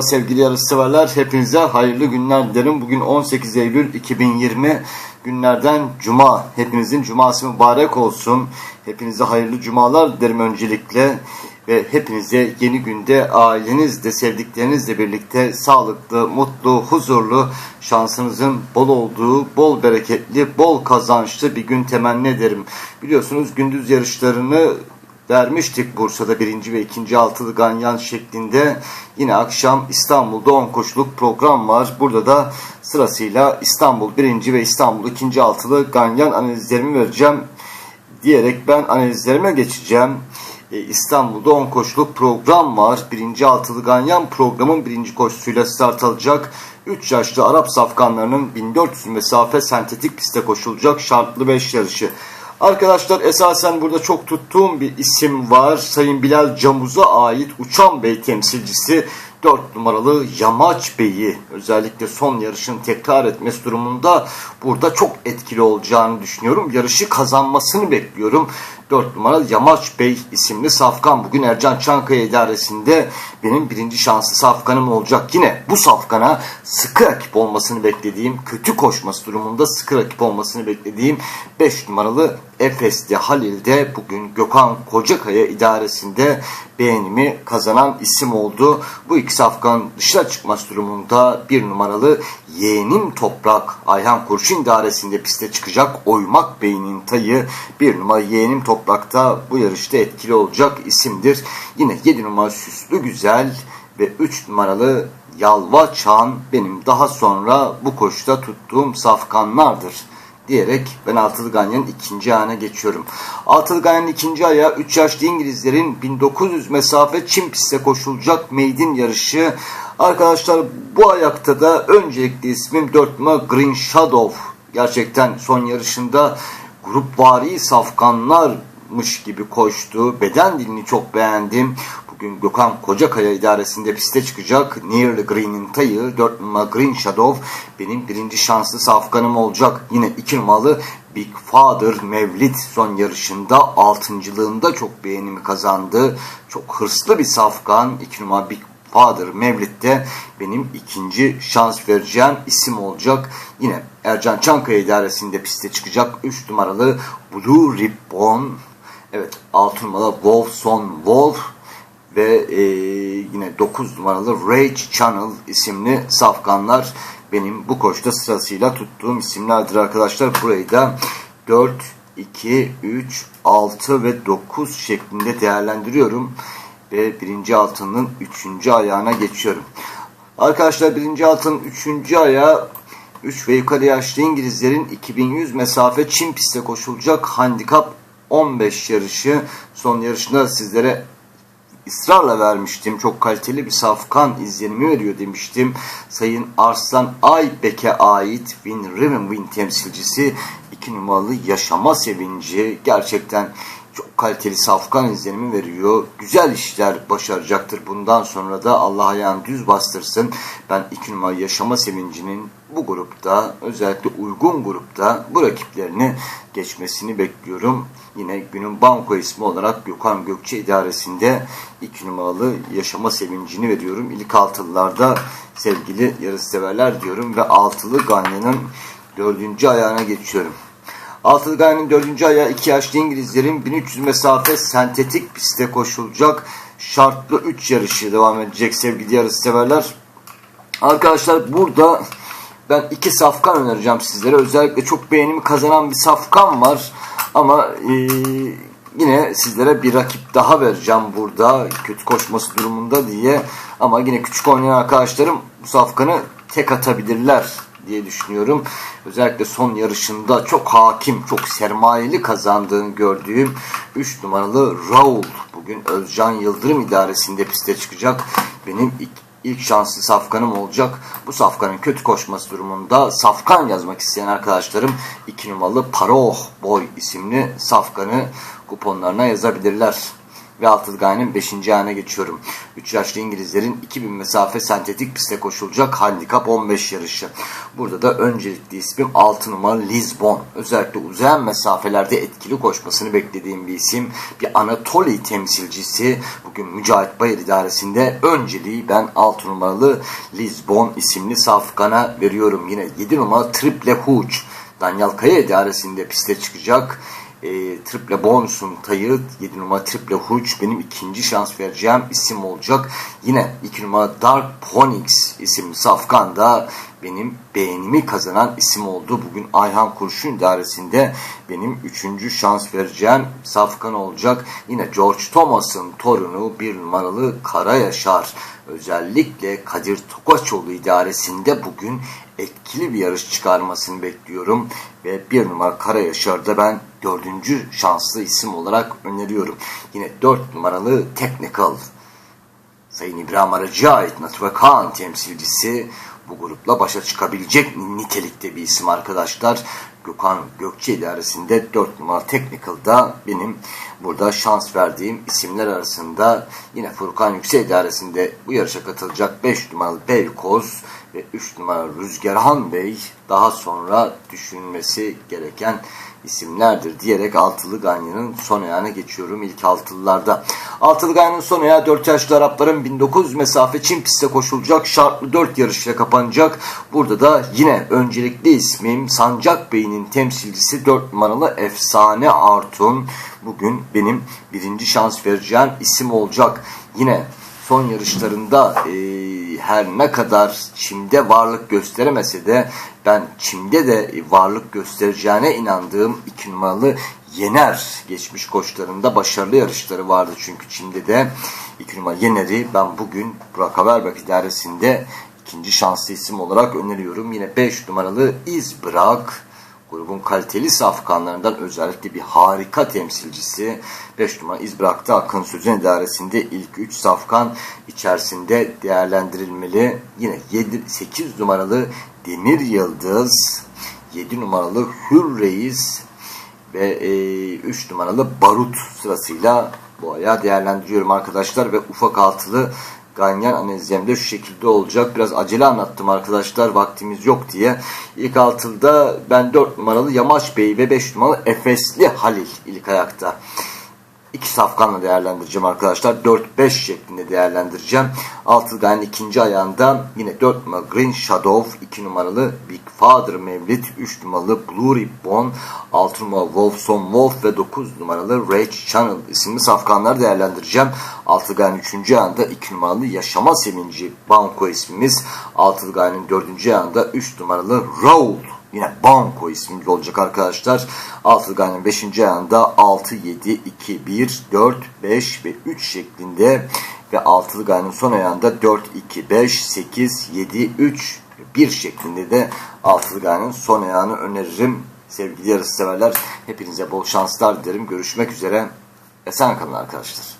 Merhaba sevgili yarışseverler. Hepinize hayırlı günler dilerim. Bugün 18 Eylül 2020 günlerden Cuma. Hepinizin cuması mübarek olsun. Hepinize hayırlı cumalar dilerim öncelikle. Ve hepinize yeni günde ailenizle, sevdiklerinizle birlikte sağlıklı, mutlu, huzurlu, şansınızın bol olduğu, bol bereketli, bol kazançlı bir gün temenni ederim. Biliyorsunuz gündüz yarışlarını vermiştik Bursa'da birinci ve ikinci altılı ganyan şeklinde. Yine akşam İstanbul'da 10 koşuluk program var. Burada da sırasıyla İstanbul birinci ve İstanbul ikinci altılı ganyan analizlerimi vereceğim. Diyerek ben analizlerime geçeceğim. Ee, İstanbul'da 10 koşuluk program var. Birinci altılı ganyan programın birinci koşusuyla start alacak. 3 yaşlı Arap safkanlarının 1400 mesafe sentetik piste koşulacak şartlı 5 yarışı. Arkadaşlar esasen burada çok tuttuğum bir isim var. Sayın Bilal Camuz'a ait Uçan Bey temsilcisi 4 numaralı Yamaç Bey'i özellikle son yarışın tekrar etmesi durumunda burada çok etkili olacağını düşünüyorum. Yarışı kazanmasını bekliyorum. 4 numaralı Yamaç Bey isimli safkan bugün Ercan Çankaya idaresinde benim birinci şanslı safkanım olacak. Yine bu safkana sıkı rakip olmasını beklediğim, kötü koşması durumunda sıkı rakip olmasını beklediğim 5 numaralı Efes'te Halil'de bugün Gökhan Kocakaya idaresinde beğenimi kazanan isim oldu. Bu iki safkan dışına çıkması durumunda bir numaralı yeğenim Toprak Ayhan Kurşun idaresinde piste çıkacak Oymak Bey'in tayı bir numara yeğenim Toprak'ta bu yarışta etkili olacak isimdir. Yine 7 numara Süslü Güzel ve 3 numaralı Yalva Çan benim daha sonra bu koşuda tuttuğum safkanlardır diyerek ben Altılı Ganyan'ın ikinci ayağına geçiyorum. Altılı Ganyan'ın ikinci ayağı 3 yaşlı İngilizlerin 1900 mesafe çim piste koşulacak maiden yarışı. Arkadaşlar bu ayakta da öncelikli ismim 4 numara Green Shadow. Gerçekten son yarışında grup vari safkanlarmış gibi koştu. Beden dilini çok beğendim. Gökhan Kocakaya idaresinde piste çıkacak. Nearly Green'in tayı 4 numara Green Shadow benim birinci şanslı safkanım olacak. Yine 2 numaralı Big Father Mevlid son yarışında altıncılığında çok beğenimi kazandı. Çok hırslı bir safkan. 2 numara Big Father Mevlid'de benim ikinci şans vereceğim isim olacak. Yine Ercan Çankaya idaresinde piste çıkacak 3 numaralı Blue Ribbon. Evet 6 numaralı Wolfson Wolf ve e, yine 9 numaralı Rage Channel isimli safkanlar benim bu koşta sırasıyla tuttuğum isimlerdir arkadaşlar. Burayı da 4, 2, 3, 6 ve 9 şeklinde değerlendiriyorum. Ve birinci altının 3. ayağına geçiyorum. Arkadaşlar birinci altının 3. ayağı 3 ve yukarı yaşlı İngilizlerin 2100 mesafe Çin pistte koşulacak handikap 15 yarışı. Son yarışında sizlere ısrarla vermiştim. Çok kaliteli bir safkan izlenimi veriyor demiştim. Sayın Arslan Aybek'e ait Win Riven Win temsilcisi 2 numaralı yaşama sevinci. Gerçekten çok kaliteli safkan izlenimi veriyor. Güzel işler başaracaktır. Bundan sonra da Allah ayağını düz bastırsın. Ben 2 numara yaşama sevincinin bu grupta özellikle uygun grupta bu rakiplerini geçmesini bekliyorum. Yine günün banko ismi olarak Gökhan Gökçe idaresinde 2 numaralı yaşama sevincini veriyorum. İlk altılılarda sevgili yarışseverler diyorum ve altılı Ganyan'ın dördüncü ayağına geçiyorum. Ganyan'ın dördüncü ayağı 2 yaşlı İngilizlerin 1300 mesafe sentetik pistte koşulacak şartlı 3 yarışı devam edecek sevgili yarışseverler. Arkadaşlar burada ben iki safkan önereceğim sizlere. Özellikle çok beğenimi kazanan bir safkan var. Ama e, yine sizlere bir rakip daha vereceğim burada. Kötü koşması durumunda diye. Ama yine küçük oynayan arkadaşlarım bu safkanı tek atabilirler diye düşünüyorum. Özellikle son yarışında çok hakim, çok sermayeli kazandığını gördüğüm 3 numaralı Raul bugün Özcan Yıldırım idaresinde piste çıkacak. Benim ilk ilk şanslı safkanım olacak. Bu safkanın kötü koşması durumunda safkan yazmak isteyen arkadaşlarım 2 numaralı Paroh Boy isimli safkanı kuponlarına yazabilirler. Ve altılı gayenin 5. ayağına geçiyorum. 3 yaşlı İngilizlerin 2000 mesafe sentetik pistte koşulacak handikap 15 yarışı. Burada da öncelikli ismim 6 numara Lisbon. Özellikle uzayan mesafelerde etkili koşmasını beklediğim bir isim. Bir Anatoli temsilcisi. Bugün Mücahit Bayır idaresinde önceliği ben 6 numaralı Lisbon isimli safkana veriyorum. Yine 7 numara Triple Hooch. Daniel Kaya idaresinde piste çıkacak e, Triple Bonus'un tayı 7 numara Triple Hooch benim ikinci şans vereceğim isim olacak. Yine 2 numara Dark Phoenix isimli safkan da benim beğenimi kazanan isim oldu. Bugün Ayhan Kurşun idaresinde benim üçüncü şans vereceğim safkan olacak. Yine George Thomas'ın torunu bir numaralı Kara Yaşar. Özellikle Kadir Tokaçoğlu idaresinde bugün etkili bir yarış çıkarmasını bekliyorum. Ve bir numara Kara Yaşar'da ben dördüncü şanslı isim olarak öneriyorum. Yine dört numaralı Technical. Sayın İbrahim Aracı'ya ait Naturakan temsilcisi bu grupla başa çıkabilecek nitelikte bir isim arkadaşlar. Gökhan Gökçe idaresinde 4 numara Technical'da benim burada şans verdiğim isimler arasında yine Furkan Yüksel idaresinde bu yarışa katılacak 5 numaralı Beykoz ve 3 numara Rüzgarhan Bey daha sonra düşünülmesi gereken isimlerdir diyerek Altılı Ganyan'ın son ayağına geçiyorum ilk altılılarda. Altılı Ganyan'ın son ayağı 4 yaşlı Arapların 1900 mesafe Çin pistte koşulacak şartlı 4 yarışla kapanacak. Burada da yine öncelikli ismim Sancak Bey'in temsilcisi 4 numaralı Efsane Artun. Bugün benim birinci şans vereceğim isim olacak. Yine son yarışlarında e, her ne kadar çimde varlık gösteremese de ben çimde de varlık göstereceğine inandığım iki numaralı Yener geçmiş koçlarında başarılı yarışları vardı çünkü çimde de iki numara Yener'i ben bugün Burak Haberbak idaresinde ikinci şanslı isim olarak öneriyorum. Yine 5 numaralı İz Bırak grubun kaliteli safkanlarından özellikle bir harika temsilcisi 5 numara iz bıraktı Akın Sözen idaresinde ilk 3 safkan içerisinde değerlendirilmeli. Yine 7 8 numaralı Demir Yıldız, 7 numaralı Hür Reis ve e, 3 numaralı Barut sırasıyla bu ayağı değerlendiriyorum arkadaşlar ve ufak altılı Ganyan analizimde şu şekilde olacak. Biraz acele anlattım arkadaşlar vaktimiz yok diye. İlk altında ben 4 numaralı Yamaç Bey ve 5 numaralı Efesli Halil ilk ayakta. İki safkanla değerlendireceğim arkadaşlar. 4-5 şeklinde değerlendireceğim. Altılgay'ın ikinci ayağında yine 4 numaralı Green Shadow, 2 numaralı Big Father Mevlid, 3 numaralı Blue Ribbon, 6 numaralı Wolfson Wolf ve 9 numaralı Rage Channel isimli safkanları değerlendireceğim. Altılgay'ın üçüncü ayağında 2 numaralı Yaşama Sevinci Banko ismimiz. Altılgay'ın dördüncü ayağında 3 numaralı Raul Yine Banko isminde olacak arkadaşlar. Altılı 5. ayağında 6, 7, 2, 1, 4, 5 ve 3 şeklinde ve Altılı Gaye'nin son ayağında 4, 2, 5, 8, 7, 3 1 şeklinde de Altılı Gaye'nin son ayağını öneririm. Sevgili yarış severler hepinize bol şanslar dilerim. Görüşmek üzere. Esen kalın arkadaşlar.